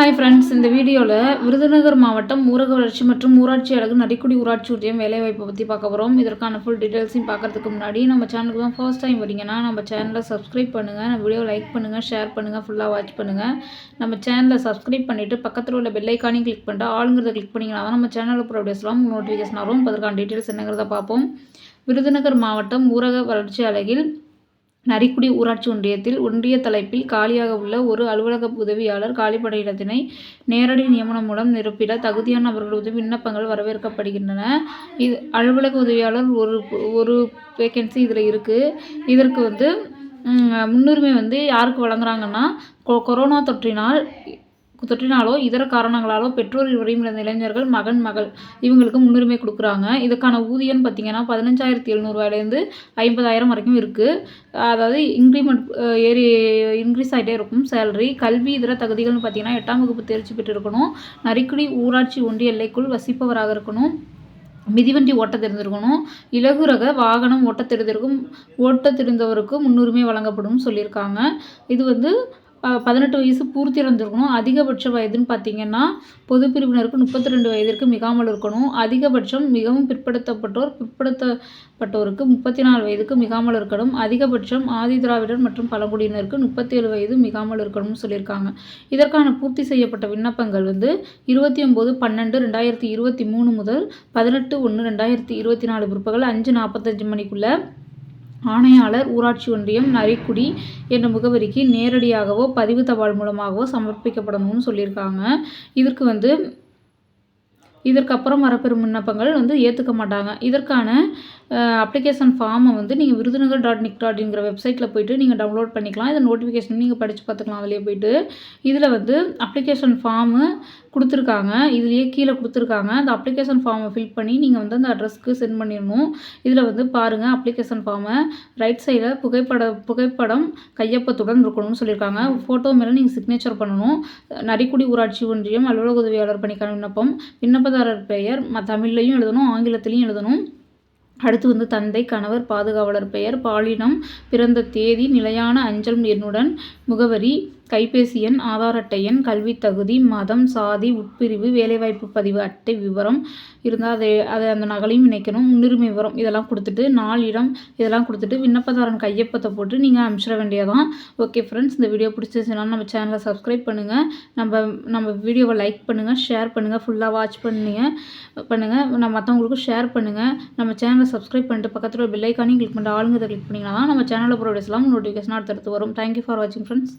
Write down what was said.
Hi friends இந்த வீடியோவில் விருதுநகர் மாவட்டம் ஊரக வளர்ச்சி மற்றும் ஊராட்சி அழகு நரிக்குடி ஊராட்சி ஒன்றியம் வேலைவாய்ப்பை பற்றி பார்க்க போகிறோம் இதற்கான ஃபுல் டீட்டெயில்ஸையும் பார்க்குறதுக்கு முன்னாடி நம்ம சேனலுக்கு தான் ஃபர்ஸ்ட் டைம் வரீங்கன்னா நம்ம சேனலை சப்ஸ்கிரைப் பண்ணுங்கள் நம்ம வீடியோ லைக் பண்ணுங்கள் ஷேர் பண்ணுங்கள் ஃபுல்லாக வாட்ச் பண்ணுங்கள் நம்ம சேனலை சப்ஸ்கிரைப் பண்ணிவிட்டு பக்கத்தில் உள்ள பெல்லைக்கானையும் கிளிக் பண்ணிட்டு ஆளுங்கிறத கிளிக் பண்ணிங்கன்னா தான் நம்ம சேனலில் போகிற வீடியோஸ்லாம் நோட்டிஃபிகேஷன் வரும். அதற்கான டீட்டெயில்ஸ் என்னங்கிறத பார்ப்போம். விருதுநகர் மாவட்டம் ஊரக வளர்ச்சி அழகில் நரிக்குடி ஊராட்சி ஒன்றியத்தில் ஒன்றிய தலைப்பில் காலியாக உள்ள ஒரு அலுவலக உதவியாளர் காலிப்படையிடத்தினை நேரடி நியமனம் மூலம் நிரப்பிட தகுதியான நபர்களது விண்ணப்பங்கள் வரவேற்கப்படுகின்றன. இது அலுவலக உதவியாளர் ஒரு ஒரு வேக்கன்சி இதில் இருக்குது இதற்கு வந்து முன்னுரிமை வந்து யாருக்கு வழங்குறாங்கன்னா கொ கொரோனா தொற்றினால் தொற்றினாலோ இதர காரணங்களாலோ பெற்றோர் இருவரையும் இழந்த இளைஞர்கள் மகன் மகள் இவங்களுக்கு முன்னுரிமை கொடுக்குறாங்க. இதுக்கான ஊதியம்னு பார்த்தீங்கன்னா பதினஞ்சாயிரத்தி எழுநூறுவாயிலேருந்து ஐம்பதாயிரம் வரைக்கும் இருக்குது அதாவது இன்க்ரிமெண்ட் ஏறி இன்க்ரீஸ் ஆகிட்டே இருக்கும் சேலரி கல்வி இதர தகுதிகள்னு பார்த்தீங்கன்னா எட்டாம் வகுப்பு தேர்ச்சி பெற்றிருக்கணும். நரிக்குடி ஊராட்சி ஒன்றிய எல்லைக்குள் வசிப்பவராக இருக்கணும். மிதிவண்டி ஓட்ட தெரிந்திருக்கணும். இலகுரக வாகனம் ஓட்ட தெரிந்திருக்கும் ஓட்ட தெரிந்தவருக்கு முன்னுரிமை வழங்கப்படும் சொல்லியிருக்காங்க. இது வந்து பதினெட்டு வயசு பூர்த்தி அடைஞ்சிருக்கணும் அதிகபட்ச வயதுன்னு பார்த்தீங்கன்னா பொது பிரிவினருக்கு முப்பத்தி ரெண்டு வயதிற்கு மிகாமல் இருக்கணும். அதிகபட்சம் மிகவும் பிற்படுத்தப்பட்டோர் பிற்படுத்தப்பட்டோருக்கு முப்பத்தி நாலு வயதுக்கு மிகாமல் இருக்கணும். அதிகபட்சம் ஆதி திராவிடர் மற்றும் பழங்குடியினருக்கு முப்பத்தேழு வயது மிகாமல் இருக்கணும்னு சொல்லியிருக்காங்க. இதற்கான பூர்த்தி செய்யப்பட்ட விண்ணப்பங்கள் வந்து இருபத்தி ஒம்பது பன்னெண்டு ரெண்டாயிரத்தி இருபத்தி மூணு முதல் பதினெட்டு ஒன்று ரெண்டாயிரத்தி இருபத்தி நாலு பிற்பகல் அஞ்சு நாற்பத்தஞ்சு மணிக்குள்ளே ஆணையாளர் ஊராட்சி ஒன்றியம் நரிக்குடி என்ற முகவரிக்கு நேரடியாகவோ பதிவு தபால் மூலமாகவோ சமர்ப்பிக்கப்படணும்னு சொல்லியிருக்காங்க. இதற்கு வந்து இதற்கப்புறம் வரப்பெறும் விண்ணப்பங்கள் வந்து ஏற்றுக்க மாட்டாங்க. இதற்கான அப்ளிகேஷன் ஃபார்மை வந்து நீங்கள் விருதுநகர் டாட் நிக் டாட்ங்கிற வெப்சைட்டில் போயிட்டு நீங்கள் டவுன்லோட் பண்ணிக்கலாம். இதை நோட்டிஃபிகேஷன் நீங்கள் படித்து பார்த்துக்கலாம். அதிலே போயிட்டு இதில் வந்து அப்ளிகேஷன் ஃபார்மு கொடுத்துருக்காங்க. இதுலேயே கீழே கொடுத்துருக்காங்க. அந்த அப்ளிகேஷன் ஃபார்மை ஃபில் பண்ணி நீங்கள் வந்து அந்த அட்ரஸ்க்கு சென்ட் பண்ணிடணும். இதில் வந்து பாருங்கள் அப்ளிகேஷன் ஃபார்மை ரைட் சைடில் புகைப்பட புகைப்படம் கையொப்பத்துடன் இருக்கணும்னு சொல்லியிருக்காங்க. ஃபோட்டோ மேலே நீங்கள் சிக்னேச்சர் பண்ணணும். நரிக்குடி ஊராட்சி ஒன்றியம் அலுவலக உதவியாளர் பணிக்கான விண்ணப்பம் விண்ணப்பதாரர் பெயர் ம தமிழ்லையும் எழுதணும் ஆங்கிலத்திலையும் எழுதணும். அடுத்து வந்து தந்தை கணவர் பாதுகாவலர் பெயர் பாலினம் பிறந்த தேதி நிலையான அஞ்சல் எண்ணுடன் முகவரி கைபேசி எண் ஆதார் அட்டை எண் கல்வித் தகுதி மதம் சாதி உட்பிரிவு வேலைவாய்ப்பு பதிவு அட்டை விவரம் இருந்தால் அதை அதை அந்த நகலையும் இணைக்கணும். முன்னுரிமை விவரம் இதெல்லாம் கொடுத்துட்டு நாள் இடம் இதெல்லாம் கொடுத்துட்டு விண்ணப்பதாரன் கையொப்பத்தை போட்டு நீங்கள் அனுப்பிச்சிட வேண்டியதான் ஓகே ஃப்ரெண்ட்ஸ் இந்த வீடியோ பிடிச்சிருச்சுன்னா நம்ம சேனலை சப்ஸ்கிரைப் பண்ணுங்கள் நம்ம நம்ம வீடியோவை லைக் பண்ணுங்கள் ஷேர் பண்ணுங்கள் ஃபுல்லாக வாட்ச் பண்ணுங்க பண்ணுங்கள் நம்ம மற்றவங்களுக்கும் ஷேர் பண்ணுங்கள் நம்ம சேனலை சப்ஸ்கிரைப் பண்ணிட்டு பக்கத்தில் ஒரு கிளிக் பண்ணிட்டு ஆளுங்கிறத கிளிக் பண்ணிங்கன்னா தான் நம்ம சேனலில் போகிற நோட்டிஃபிகேஷன் அடுத்தடுத்து வரும். தேங்க்யூ ஃபார் வாட்சிங் ஃப்ரெண்ட்ஸ்